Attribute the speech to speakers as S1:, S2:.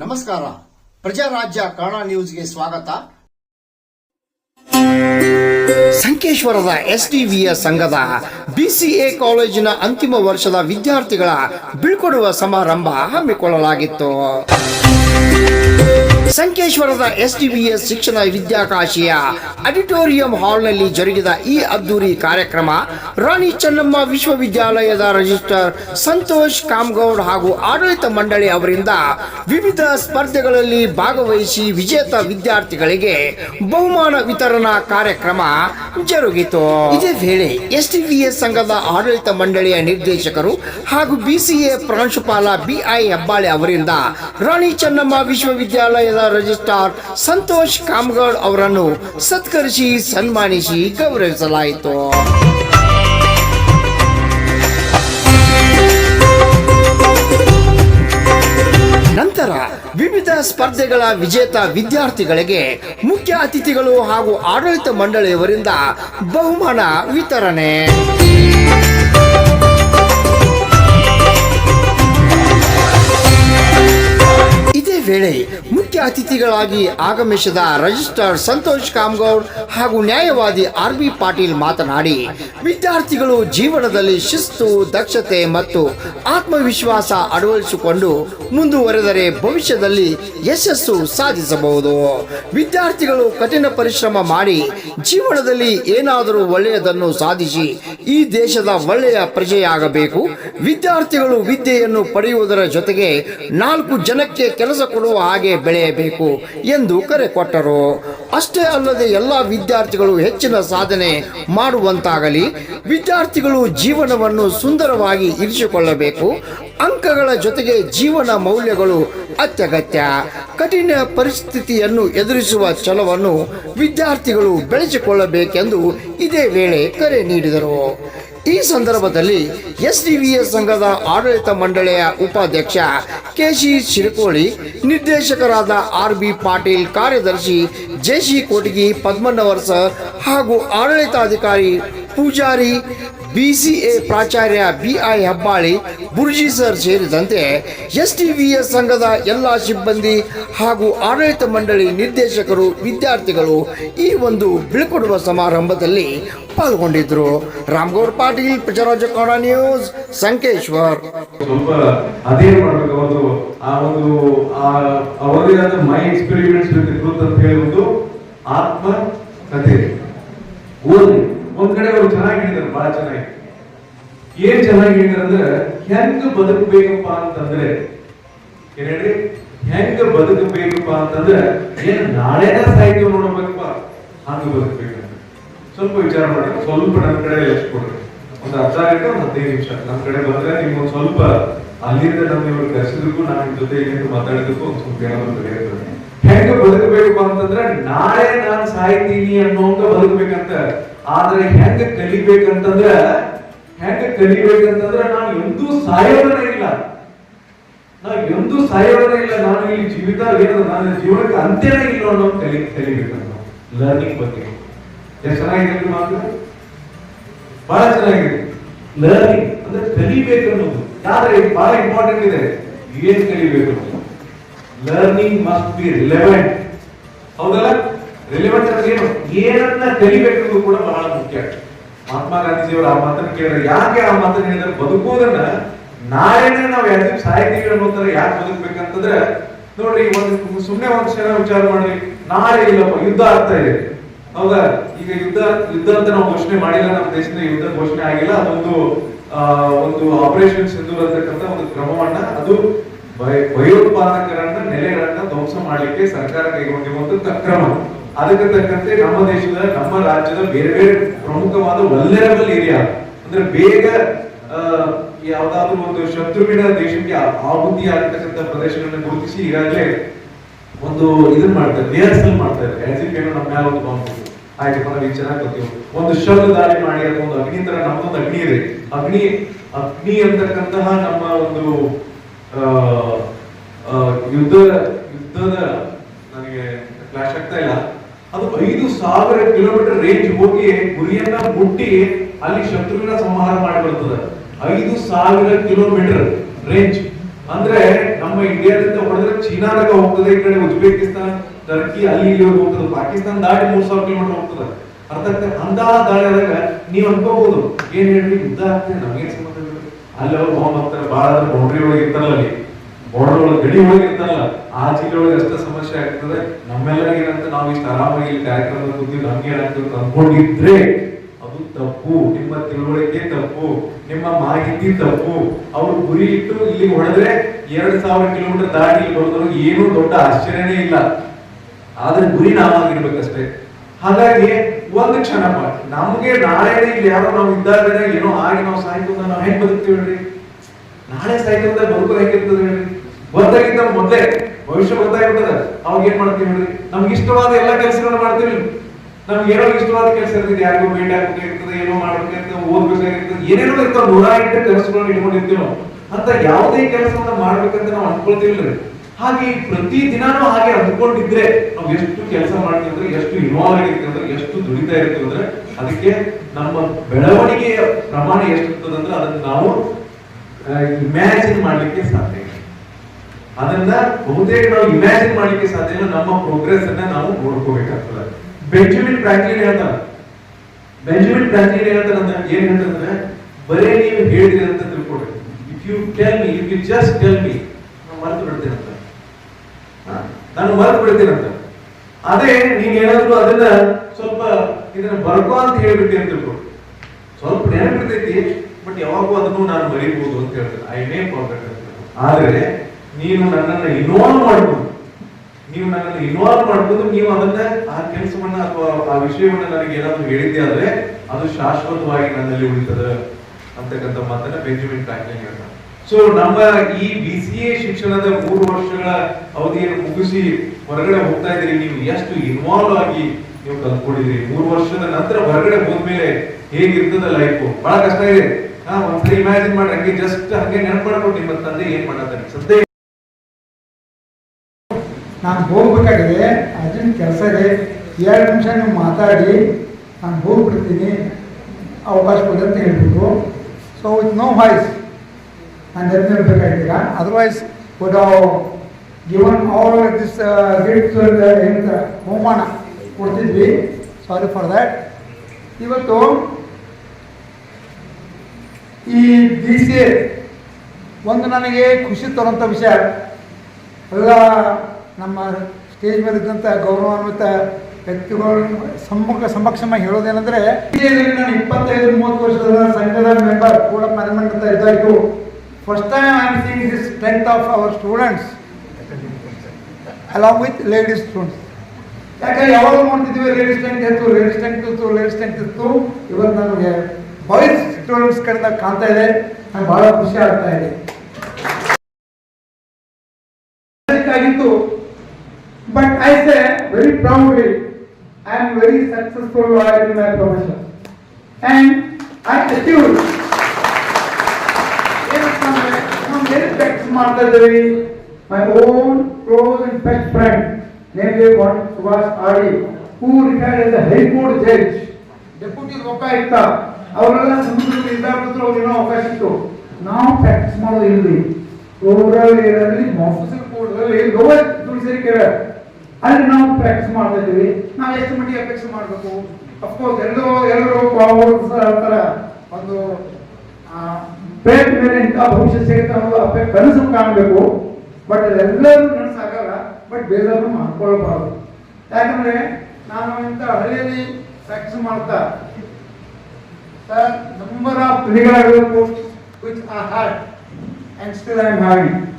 S1: ನಮಸ್ಕಾರ. ಪ್ರಜಾರಾಜ್ಯ ಕನ್ನಡ ನ್ಯೂಸ್ಗೆ ಸ್ವಾಗತ. ಸಂಕೇಶ್ವರದ ಎಸ್ಟಿವಿಯ ಸಂಘದ ಬಿಸಿಎ ಕಾಲೇಜಿನ ಅಂತಿಮ ವರ್ಷದ ವಿದ್ಯಾರ್ಥಿಗಳ ಬೀಳ್ಕೊಡುವ ಸಮಾರಂಭ ಹಮ್ಮಿಕೊಳ್ಳಲಾಗಿತ್ತು. ಸಂಕೇಶ್ವರದ ಎಸ್ಟಿಬಿಎಸ್ ಶಿಕ್ಷಣ ವಿದ್ಯಾಕಾಶಿಯ ಆಡಿಟೋರಿಯಂ ಹಾಲ್ನಲ್ಲಿ ಜರುಗಿದ ಈ ಅದ್ದೂರಿ ಕಾರ್ಯಕ್ರಮ ರಾಣಿ ಚೆನ್ನಮ್ಮ ವಿಶ್ವವಿದ್ಯಾಲಯದ ರಿಜಿಸ್ಟರ್ ಸಂತೋಷ್ ಕಾಮ್ಗೌಡ್ ಹಾಗೂ ಆಡಳಿತ ಮಂಡಳಿ ಅವರಿಂದ ವಿವಿಧ ಸ್ಪರ್ಧೆಗಳಲ್ಲಿ ಭಾಗವಹಿಸಿ ವಿಜೇತ ವಿದ್ಯಾರ್ಥಿಗಳಿಗೆ ಬಹುಮಾನ ವಿತರಣಾ ಕಾರ್ಯಕ್ರಮ ಜರುಗಿತು. ಇದೇ ವೇಳೆ ಎಸ್ಟಿವಿಎಸ್ ಸಂಘದ ಆಡಳಿತ ಮಂಡಳಿಯ ನಿರ್ದೇಶಕರು ಹಾಗೂ ಬಿಸಿಎ ಪ್ರಾಂಶುಪಾಲ ಬಿಐ ಹೆಬ್ಬಾಳೆ ಅವರಿಂದ ರಾಣಿ ಚೆನ್ನಮ್ಮ ವಿಶ್ವವಿದ್ಯಾಲಯದ ರಿಜಿಸ್ಟ್ರಾರ್ ಸಂತೋಷ್ ಕಾಮ್ಗೌಡ್ ಅವರನ್ನು ಸತ್ಕರಿಸಿ ಸನ್ಮಾನಿಸಿ ಗೌರವಿಸಲಾಯಿತು. ನಂತರ ವಿವಿಧ ಸ್ಪರ್ಧೆಗಳ ವಿಜೇತ ವಿದ್ಯಾರ್ಥಿಗಳಿಗೆ ಮುಖ್ಯ ಅತಿಥಿಗಳು ಹಾಗೂ ಆಡಳಿತ ಮಂಡಳಿಯವರಿಂದ ಬಹುಮಾನ ವಿತರಣೆ. ವೇಳೆ ಮುಖ್ಯ ಅತಿಥಿಗಳಾಗಿ ಆಗಮಿಸಿದ ರಿಜಿಸ್ಟ್ರಾರ್ ಸಂತೋಷ್ ಕಾಮ್ಗೌಡ್ ಹಾಗೂ ನ್ಯಾಯವಾದಿ ಆರ್ ಬಿ ಪಾಟೀಲ್ ಮಾತನಾಡಿ, ವಿದ್ಯಾರ್ಥಿಗಳು ಜೀವನದಲ್ಲಿ ಶಿಸ್ತು, ದಕ್ಷತೆ ಮತ್ತು ಆತ್ಮವಿಶ್ವಾಸ ಅಳವಡಿಸಿಕೊಂಡು ಮುಂದುವರೆದರೆ ಭವಿಷ್ಯದಲ್ಲಿ ಯಶಸ್ಸು ಸಾಧಿಸಬಹುದು. ವಿದ್ಯಾರ್ಥಿಗಳು ಕಠಿಣ ಪರಿಶ್ರಮ ಮಾಡಿ ಜೀವನದಲ್ಲಿ ಏನಾದರೂ ಒಳ್ಳೆಯದನ್ನು ಸಾಧಿಸಿ ಈ ದೇಶದ ಒಳ್ಳೆಯ ಪ್ರಜೆಯಾಗಬೇಕು. ವಿದ್ಯಾರ್ಥಿಗಳು ವಿದ್ಯೆಯನ್ನು ಪಡೆಯುವುದರ ಜೊತೆಗೆ ನಾಲ್ಕು ಜನಕ್ಕೆ ಕೆಲಸ ಕೊಡುವ ಹಾಗೆ ಬೆಳೆಯಬೇಕು ಎಂದು ಕರೆ ಕೊಟ್ಟರು. ಅಷ್ಟೇ ಅಲ್ಲದೆ ಎಲ್ಲ ವಿದ್ಯಾರ್ಥಿಗಳು ಹೆಚ್ಚಿನ ಸಾಧನೆ ಮಾಡುವಂತಾಗಲಿ. ವಿದ್ಯಾರ್ಥಿಗಳು ಜೀವನವನ್ನು ಸುಂದರವಾಗಿ ಇರಿಸಿಕೊಳ್ಳಬೇಕು. ಅಂಕಗಳ ಜೊತೆಗೆ ಜೀವನ ಮೌಲ್ಯಗಳು ಅತ್ಯಗತ್ಯ. ಕಠಿಣ ಪರಿಸ್ಥಿತಿಯನ್ನು ಎದುರಿಸುವ ಛಲವನ್ನು ವಿದ್ಯಾರ್ಥಿಗಳು ಬೆಳೆಸಿಕೊಳ್ಳಬೇಕೆಂದು ಇದೇ ವೇಳೆ ಕರೆ ನೀಡಿದರು. ಈ ಸಂದರ್ಭದಲ್ಲಿ ಎಸ್ ಎಸ್ಡಿವಿಎಸ್ ಸಂಘದ ಆಡಳಿತ ಮಂಡಳಿಯ ಉಪಾಧ್ಯಕ್ಷ ಕೆಸಿ ಶಿರಕೋಳಿ, ನಿರ್ದೇಶಕರಾದ ಆರ್ ಬಿ ಪಾಟೀಲ್, ಕಾರ್ಯದರ್ಶಿ ಜೆಸಿ ಕೋಟಗಿ ಪದ್ಮಣ್ಣವರ್ಸ ಹಾಗೂ ಆಡಳಿತಾಧಿಕಾರಿ ಪೂಜಾರಿ ಬಿಸಿಎ ಪ್ರಾಚಾರ್ಯ ಬಿಐ ಹೆಬ್ಬಾಳಿ ಬುರ್ಜಿ ಸರ್ ಸೇರಿದಂತೆ ಎಸ್ಟಿವಿಎಸ್ ಸಂಘದ ಎಲ್ಲ ಸಿಬ್ಬಂದಿ ಹಾಗೂ ಆಡಳಿತ ಮಂಡಳಿ ನಿರ್ದೇಶಕರು, ವಿದ್ಯಾರ್ಥಿಗಳು ಈ ಒಂದು ಬೀಳ್ಕೊಡುವ ಸಮಾರಂಭದಲ್ಲಿ ಪಾಲ್ಗೊಂಡಿದ್ರು ರಾಮಗೌಡ್ ಪಾಟೀಲ್ ಪ್ರಜಾರಾಜ್ಯ ಕನ್ನಡ ನ್ಯೂಸ್, ಸಂಕೇಶ್ವರ್.
S2: ಅದೇ ಮಾಡಬೇಕು ಆ ಒಂದು ಮೈ ಅಂತ ಆತ್ಮ ಕಥೆ ಓದಿ ಒಂದ್ ಕಡೆ ಅವ್ರು ಚೆನ್ನಾಗಿ ಬಹಳ ಏನ್ ಚೆನ್ನಾಗಿ ಅಂದ್ರೆ ಹೆಂಗ್ ಬದುಕಬೇಕಪ್ಪ ಅಂತಂದ್ರೆ, ಏನ್ ಹೇಳ್ರಿ? ಹೆಂಗ್ ಬದುಕಬೇಕಪ್ಪ ಅಂತಂದ್ರೆ, ಏನ್ ನಾಳೆನ ಸಾಹಿತ್ಯ ನೋಡಬೇಕಪ್ಪ? ಹಂಗ ಬದುಕಬೇಕಂತ ಸ್ವಲ್ಪ ವಿಚಾರ ಮಾಡಿ ಸ್ವಲ್ಪ ನನ್ನ ಕಡೆ ಎಷ್ಟು ಒಂದು ಅರ್ಧ ಗಂಟೆ, ಒಂದು ಹದಿನೈದು ನಿಮಿಷ. ನಮ್ಮ ಕಡೆ ಬಂದ್ರೆ ನಿಮ್ಗೆ ಒಂದು ಸ್ವಲ್ಪ ಅಲ್ಲಿಂದ ನಮ್ಗೆ ಇವ್ರು ಕರೆಸಿದಕ್ಕೂ ನಾನು ಜೊತೆ ಏನಿದ್ರು ಮಾತಾಡಿದಕ್ಕೂ ಒಂದು ಸ್ವಲ್ಪ ಏನಾದ್ರು ತಿಳಿಯುತ್ತದೆ ಹೆಂಗ ಬದುಕಬೇಕು ಅಂತಂದ್ರೆ, ನಾಳೆ ನಾನು ಸಾಯ್ತೀನಿ ಅನ್ನೋಂಗ ಬದುಕಬೇಕಂತ ಆದ್ರೆ ಹೆಂಗ ಕಲಿಬೇಕಂತಂದ್ರ ಹೆಂಗ ಕಲಿಬೇಕಂತಂದ್ರ ನಾನು ಎಂದೂ ಸಾಯೋದನೇ ಇಲ್ಲ. ನಾ ಎಂದೂ ಸಾಯೋದನೇ ಇಲ್ಲ. ನಾನು ಇಲ್ಲಿ ಜೀವಿತ ಏನೋ ನನ್ನ ಜೀವನಕ್ಕೆ ಅಂತ್ಯನೇ ಇಲ್ಲ ಅನ್ನೋ ಕಲಿ, ಕಲಿಬೇಕಂತ. ಲರ್ನಿಂಗ್ ಬಗ್ಗೆ. ಎಷ್ಟು ಚೆನ್ನಾಗಿದೆ ಮಾತು? ಬಹಳ ಚೆನ್ನಾಗಿದೆ. ಲರ್ನಿಂಗ್ ಅಂದ್ರೆ ಕಲಿಬೇಕು ಅನ್ನೋದು. ಆದರೆ ಬಹಳ ಇಂಪಾರ್ಟೆಂಟ್ ಇದೆ. ಏನ್ ಕಲಿಬೇಕು? ಲರ್ನಿಂಗ್ ಮಸ್ಟ್ ಬಿ ರಿಲೆವೆಂಟ್ ಹೌದಲ್ಲ? ರಿಲೆವೆಂಟ್ ಅಂದ್ರೆ ಏನು? ಏನನ್ನ ಕಲಿಬೇಕು ಕೂಡ ಬಹಳ ಮುಖ್ಯ. ಮಹಾತ್ಮ ಗಾಂಧೀಜಿಯವರು ಆ ಮಾತನ್ನು ಕೇಳಿದ್ರೆ ಯಾಕೆ ಆ ಮಾತನ್ನು ಹೇಳಿದ್ರೆ? ಬದುಕುವುದನ್ನ ನಾಳೆನೆ ನಾವು ಯಾಕೆ ಸಾಯ್ತೀವಿ ಅನ್ನೋ ಯಾಕೆ ಬದುಕ್ಬೇಕಂತಂದ್ರೆ, ನೋಡ್ರಿ, ಒಂದು ಸುಮ್ಮನೆ ಒಂದು ಕ್ಷಣ ವಿಚಾರ ಮಾಡ್ರಿ. ನಾಳೆ ಇಲ್ಲಪ್ಪ, ಯುದ್ಧ ಆಗ್ತಾ ಇದೆ. ಹೌದಾ? ಈಗ ಯುದ್ಧ ಯುದ್ಧ ಅಂತ ನಾವು ಘೋಷಣೆ ಮಾಡಿಲ್ಲ, ನಮ್ಮ ದೇಶದ ಯುದ್ಧ ಘೋಷಣೆ ಆಗಿಲ್ಲ. ಅದೊಂದು ಒಂದು ಆಪರೇಷನ್ ಸಿಂಧೂರ್ ಅಂತಕ್ಕಂಥ ಒಂದು ಕ್ರಮವನ್ನ, ಅದು ಭಯ- ಭಯೋತ್ಪಾದಕರನ್ನ, ನೆಲೆಗಳನ್ನ ಧ್ವಂಸ ಮಾಡಲಿಕ್ಕೆ ಸರ್ಕಾರ ಕೈಗೊಂಡಿರುವಂತ ಕ್ರಮ. ಅದಕ್ಕೆ ತಕ್ಕಂತೆ ನಮ್ಮ ದೇಶದ, ನಮ್ಮ ರಾಜ್ಯದ ಬೇರೆ ಬೇರೆ ಪ್ರಮುಖವಾದ ವಲ್ನರಬಲ್ ಏರಿಯಾ. ಅಂದ್ರೆ ಬೇಗ ಯಾವ್ದಾದ್ರು ಒಂದು ಶತ್ರುವಿನ ದೇಶಕ್ಕೆ ಆಹುತಿ ಆಗಿರ್ತಕ್ಕಂಥ ಪ್ರದೇಶಗಳನ್ನ ಗುರುತಿಸಿ ಈಗಾಗಲೇ ಒಂದು ಇದನ್ನ ಮಾಡ್ತಾರೆ ರಿಹರ್ಸಲ್ ಮಾಡ್ತಾರೆ ಏನೋ ನಮ್ಮ ಮೇಲೆ ಒಂದು ಬಾಂಬ್ ಆಯ್ತಪ್ಪ ನಾವು ಚೆನ್ನಾಗಿ ಬರ್ತೀವಿ ಒಂದು ಶಬ್ದ ದಾಳಿ ಮಾಡಿ ಅಥವಾ ಒಂದು ಅಗ್ನಿ ತರ ನಮ್ಮದೊಂದು ಅಗ್ನಿ ಇದೆ. ಅಗ್ನಿ ಅಗ್ನಿ ಅಂತಕ್ಕಂತಹ ನಮ್ಮ ಒಂದು ಯುದ್ಧ ಯುದ್ಧದ ನನಗೆ ಕ್ಲಾಶ್ ಆಗ್ತಾ ಇಲ್ಲ. ಅದು ಐದು ಸಾವಿರ ಕಿಲೋಮೀಟರ್ ರೇಂಜ್ ಹೋಗಿ ಗುರಿಯನ್ನ ಮುಟ್ಟಿ ಅಲ್ಲಿ ಶತ್ರುವಿನ ಸಂಹಾರ ಮಾಡಿಬಿಡ್ತದೆ ಐದು ಸಾವಿರ ಕಿಲೋಮೀಟರ್ ರೇಂಜ್ ಅಂದ್ರೆ ನಮ್ಮ ಇಂಡಿಯಾದಿಂದ ಹೊಡೆದ್ರೆ ಚೀನಾದಾಗ ಹೋಗ್ತದೆ, ಈ ಕಡೆ ಉಜ್ಬೇಕಿಸ್ತಾನ್, ಟರ್ಕಿ, ಅಲ್ಲಿ ಇಲ್ಲಿ ಹೋಗ್ತದೆ. ಪಾಕಿಸ್ತಾನ ದಾಟಿ ಮೂರ್ ಸಾವಿರ ಕಿಲೋಮೀಟರ್ ಹೋಗ್ತದೆ. ಅರ್ಥ ಅಂತ ದಾಳಿ ಆದಾಗ ನೀವ್ ಅನ್ಕೋಬಹುದು. ಏನ್ ಹೇಳಿ ಯುದ್ಧ ಆಗ್ತದೆ, ನಮ್ಗೇನ್ ಸಂಬಂಧ. ಅಲ್ಲಿ ಅವ್ರು ಬಾಂಬ್ ಹಾಕ್ತಾರೆ ಬೌಂಡ್ರಿ ಒಳಗೆ ಇರ್ತಾರಲ್ಲ ಅಲ್ಲಿ. ಬಾರ್ಡರ್ ಒಳಗೆ ಗಡಿ ಒಳಗೆ ಇರ್ತಾರಲ್ಲ, ಆ ಜಿಲ್ಲೆ ಒಳಗೆ ಅಷ್ಟೇ ಸಮಸ್ಯೆ ಆಗ್ತದೆ. ನಮ್ಮೆಲ್ಲರಿಗೆ ಏನಂತ ನಾವು ಇಷ್ಟು ಆರಾಮಾಗಿ ಇಲ್ಲಿ ಕಾರ್ಯಕ್ರಮದ ಕೂತಿ ನಮ್ಗೆ ಏನಾಗ್ತದೆ ಅನ್ಕೊಂಡಿದ್ರೆ ಅದು ತಪ್ಪು. ನಿಮ್ಮ ತಿಳುವಳಿಕೆ ತಪ್ಪು. ನಿಮ್ಮ ಮಾಹಿತಿ ತಪ್ಪು. ಅವ್ರು ಗುರಿ ಇಟ್ಟು ಇಲ್ಲಿ ಹೊಡೆದ್ರೆ ಎರಡ್ ಸಾವಿರ ಕಿಲೋಮೀಟರ್ ದಾಟಿ ಇಲ್ಲಿ ಏನು ದೊಡ್ಡ ಆಶ್ಚರ್ಯನೇ ಇಲ್ಲ. ಆದ್ರೆ ಗುರಿ ನಾವಾಗಿರ್ಬೇಕಷ್ಟೇ. ಹಾಗಾಗಿ ಒಂದು ಕ್ಷಣ ನಮ್ಗೆ ನಾಳೆ ಇಲ್ಲಿ ಯಾರೋ ನಾವು ಇದ್ದಾಗ ಏನೋ ಆಗಿ ನಾವು ಸಾಯ್ತು ನಾವು ಹೆಂಗ್ ಬದುಕ್ತೀವಿ ನಾಳೆ ಸಾಯ್ತದ ಬದುಕು ಹೇಗಿರ್ತದೆ ಹೇಳಿ. ಬಂದಾಗಿಂತ ಮೊದಲೇ ಭವಿಷ್ಯ ಗೊತ್ತಾಗಿರ್ತದ ಅವಾಗ ಏನ್ ಮಾಡ್ತೀವಿ ಹೇಳ್ರಿ ನಮ್ಗೆ ಇಷ್ಟವಾದ ಎಲ್ಲ ಕೆಲಸಗಳನ್ನ ಮಾಡ್ತೀವಿ ನಮ್ಗೆ ಏನೋ ಇಷ್ಟವಾದ ಕೆಲಸ ಇರ್ತದೆ. ಯಾರಿಗೂ ಭೇಟಿ ಆಗ್ಬೇಕಾಗಿರ್ತದೆ ಏನೋ ಮಾಡ್ಬೇಕಾಗಿರ್ತದೆ ಓದ್ಬೇಕಾಗಿರ್ತದೆ ಏನೇನೋ ಇರ್ತಾವ. ನೂರ ಎಂಟು ಕೆಲಸಗಳನ್ನ ಇಟ್ಕೊಂಡಿರ್ತೀವಿ ಅಂತ ಯಾವುದೇ ಕೆಲಸವನ್ನ ಮಾಡ್ಬೇಕಂತ ನಾವು ಅನ್ಕೊಳ್ತೀವಿಲ್ರಿ ಹಾಗೆ ಪ್ರತಿ ದಿನಾನು ಹಾಗೆ ಅಂದ್ಕೊಂಡಿದ್ರೆ ನಾವು ಎಷ್ಟು ಕೆಲಸ ಮಾಡ್ತೀವಿ ಅಂದ್ರೆ, ಎಷ್ಟು ಇನ್ವಾಲ್ವ್ ಆಗಿರ್ತೀವಿ ಅಂದ್ರೆ, ಎಷ್ಟು ದುಡಿತಾ ಇರ್ತೀವಿ ಅಂದ್ರೆ, ಅದಕ್ಕೆ ನಮ್ಮ ಬೆಳವಣಿಗೆಯ ಪ್ರಮಾಣ ಎಷ್ಟಿರ್ತದೆ ಅಂದ್ರೆ, ಅದನ್ನ ನಾವು ಇಮ್ಯಾಜಿನ್ ಮಾಡಲಿಕ್ಕೆ ಸಾಧ್ಯ ಅದನ್ನ ಬಹುತೇಕ ನಾವು ಇಮ್ಯಾಜಿನ್ ಮಾಡಲಿಕ್ಕೆ ಸಾಧ್ಯ ನಮ್ಮ ಪ್ರೋಗ್ರೆಸ್ ಅನ್ನ ನಾವು ನೋಡ್ಕೋಬೇಕಾಗ್ತದೆ. ಬೆಂಜಮಿನ್ ಫ್ರಾಂಕ್ಲಿನ್ ಅಂತ ಬೆಂಜಮಿನ್ ಅಂತ ಅಂದ್ರೆ ಏನ್ ಹೇಳ್ತಂದ್ರೆ ಬರೇ ನೀವು ಹೇಳಿದ್ರಿ ಅಂತ ತಿಳ್ಕೊಡ್ರಿ if you tell me if you just tell me ನಾನು ಮರೆತು ಬಿಡ್ತೇನೆ ಅಂತ. ನಾನು ಮರೆತು ಬಿಡ್ತೇನೆ ಅಂತ. ಅದೇ ನೀನ್ ಏನಾದ್ರು ಅದನ್ನ ಸ್ವಲ್ಪ ಇದನ್ನ ಬರ್ಕೋ ಅಂತ ಹೇಳ್ಬಿಟ್ಟಿ ಅಂತ ತಿಳ್ಕೊಡ್ರಿ ಸ್ವಲ್ಪ ನೆನಪಿರ್ತೈತಿ. ಬಟ್ ಯಾವಾಗೂ ಅದನ್ನು ನಾನು ಬರೀಬಹುದು ಅಂತ ಹೇಳ್ತೇನೆ. ಐ ಮೇ ಫಾರ್ಗೆಟ್ ಆದ್ರೆ ನೀನು ನನ್ನನ್ನ ಇನ್ವಾಲ್ವ್ ಮಾಡ್ಬೋದು. ನೀವು ನನ್ನನ್ನು ಇನ್ವಾಲ್ವ್ ಮಾಡ್ಬೋದು, ನೀವು ಅದನ್ನ ಆ ಕೆಲಸವನ್ನ ಅಥವಾ ಆ ವಿಷಯವನ್ನ ನನಗೆ ಏನಾದ್ರು ಹೇಳಿದ್ದೆ ಆದ್ರೆ ಅದು ಶಾಶ್ವತವಾಗಿ ನನ್ನಲ್ಲಿ ಉಳಿತದ ಅಂತಕ್ಕಂಥ ಮಾತನ್ನ ಬೆಂಜಮಿನ್ ಫ್ರಾಂಕ್ಲಿನ್ ಹೇಳ್ತಾರೆ. ಸೊ ನಮ್ಮ ಈ ಬಿ ಸಿ ಎ ಶಿಕ್ಷಣದ ಮೂರು ವರ್ಷಗಳ ಅವಧಿಯನ್ನು ಮುಗಿಸಿ ಹೊರಗಡೆ ಹೋಗ್ತಾ ಇದ್ರಿ ನೀವು ಎಷ್ಟು ಇನ್ವಾಲ್ವ್ ಆಗಿ ನೀವು ಕಲ್ತ್ಕೊಂಡಿದ್ರಿ ಮೂರು ವರ್ಷದ ನಂತರ ಹೊರಗಡೆ ಹೋದ್ಮೇಲೆ ಹೇಗಿರ್ತದ ಲೈಫ್ ಬಹಳ ಕಷ್ಟ ಇದೆ. ಒಂದ್ಸರಿ ಇಮ್ಯಾಜಿನ್ ಮಾಡಿ, ಹಂಗೆ ಜಸ್ಟ್ ಹಂಗೆ ನೆನಪು ಮಾಡ್ಕೊಂಡು ನಿಮ್ಮ ತಂದೆ ಏನ್ ಮಾಡತ್ತಾನೆ ಸದ್ಯ
S3: ನಾನು ಹೋಗ್ಬೇಕಾಗಿದೆ, ಅರ್ಜೆಂಟ್ ಕೆಲಸ ಇದೆ, ಎರಡು ನಿಮಿಷ ನೀವು ಮಾತಾಡಿ, ನಾನು ಹೋಗ್ಬಿಡ್ತೀನಿ, ಅವಕಾಶ ಕೊಡಿ ಅಂತ ಹೇಳ್ಬಿಟ್ಟು. ಸೊ ವಿತ್ ನೋ ವಾಯ್ಸ್ ನಾನು ಎದ್ದು ನಿಲ್ಬೇಕಾಗಿದ್ದೀರ otherwise would given all this gifts ಏನಂತ ಬಹುಮಾನ ಕೊಡ್ತಿದ್ವಿ. ಸಾರಿ ಫಾರ್ ದ್ಯಾಟ್ ಇವತ್ತು ಈ ಡಿ ಸಿ ಒಂದು ನನಗೆ ಖುಷಿ ತರುವಂಥ ವಿಷಯ. ಎಲ್ಲ ನಮ್ಮ ಸ್ಟೇಜ್ ಮೇಲೆ ಇದ್ದಂಥ ಗೌರವಾನ್ವಿತ ವ್ಯಕ್ತಿಗಳು ಸಮ್ಮುಖ ಸಮಕ್ಷಮ ಹೇಳೋದೇನೆಂದರೆ ನಾನು ಇಪ್ಪತ್ತೈದು, ಮೂವತ್ತು ವರ್ಷದ ಸಂಘದ ಮೆಂಬರ್ ಕೂಡ ಮ್ಯಾನೇಜ್ಮೆಂಟ್ ಅಂತ ಇದ್ದಾಯಿತು first time I am seen this strength of our students along with ladies students ಯಾಕಂದ್ರೆ ಯಾವಾಗ ನೋಡ್ತಿದ್ವಿ ಲೇಡೀಸ್ ಸ್ಟ್ರೆಂತ್ ಇತ್ತು ಲೇಡೀಸ್ ಸ್ಟ್ರೆಂತ್ ಇತ್ತು ಲೇಡೀಸ್ ಸ್ಟ್ರೆಂತ್ ಇತ್ತು? ಇವತ್ತು ನನಗೆ ಬಾಯ್ಸ್ ಸ್ಟೂಡೆಂಟ್ಸ್ ಕಡೆಯಿಂದ ಕಾಣ್ತಾ ಇದೆ. ನಂಗೆ ಬಹಳ ಖುಷಿ ಆಗ್ತಾ ಇದೆ. ಆಗಿತ್ತು but I say very proudly I am very successful in my profession and I achieve ಮಾಡ್ತಾ ಇದ್ದೀವಿ my own close and best friend namely what Subhash Adi who retired as high court judge deputy Lokayukta ಅವರೆಲ್ಲ ಸಮುದ್ರದಲ್ಲಿ ಇದ್ದಾಗಿದ್ರು ಅವ್ರಿಗೆ ಅವಕಾಶ ಇತ್ತು. ನಾವು practice ಮಾಡೋದು ಇಲ್ಲಿ ರೂರಲ್ ಏರಿಯಾದಲ್ಲಿ ಆಫೀಸರ್ ಕೋರ್ಟ್ಗಳಲ್ಲಿ ಲೋವರ್ ಜುಡಿಷರಿ ಕೇರ್ ಅಲ್ಲಿ ನಾವು ಪ್ರಾಕ್ಟೀಸ್ ಮಾಡ್ತಾ ಇದ್ದೀವಿ. ನಾವು ಎಷ್ಟು ಮಟ್ಟಿಗೆ ಅಪೇಕ್ಷೆ ಮಾಡಬೇಕು? ಅಫ್ಕೋರ್ಸ್ ಎಲ್ಲರೂ ಎಲ್ಲರೂ ಅಂತಾರ ಒಂದು ಪೇಟ್ ಮೇಲೆ ಇಂಥ ಭವಿಷ್ಯ ಸಿಗುತ್ತೆ ಅನ್ನೋದು ಅಪೇ, ಕನಸು ಕಾಣಬೇಕು. ಬಟ್ ಎಲ್ಲರೂ ನನಸಾಗಲ್ಲ ಬಟ್ ಬೇರೆಯವರು ಮಾಡ್ಕೊಳ್ಬಾರ್ದು. ಯಾಕಂದ್ರೆ, ನಾನು ಇಂಥ ಹಳ್ಳಿಯಲ್ಲಿ ಪ್ರಾಕ್ಟೀಸ್ ಮಾಡ್ತಾ the number of legal books which I had and still I am having.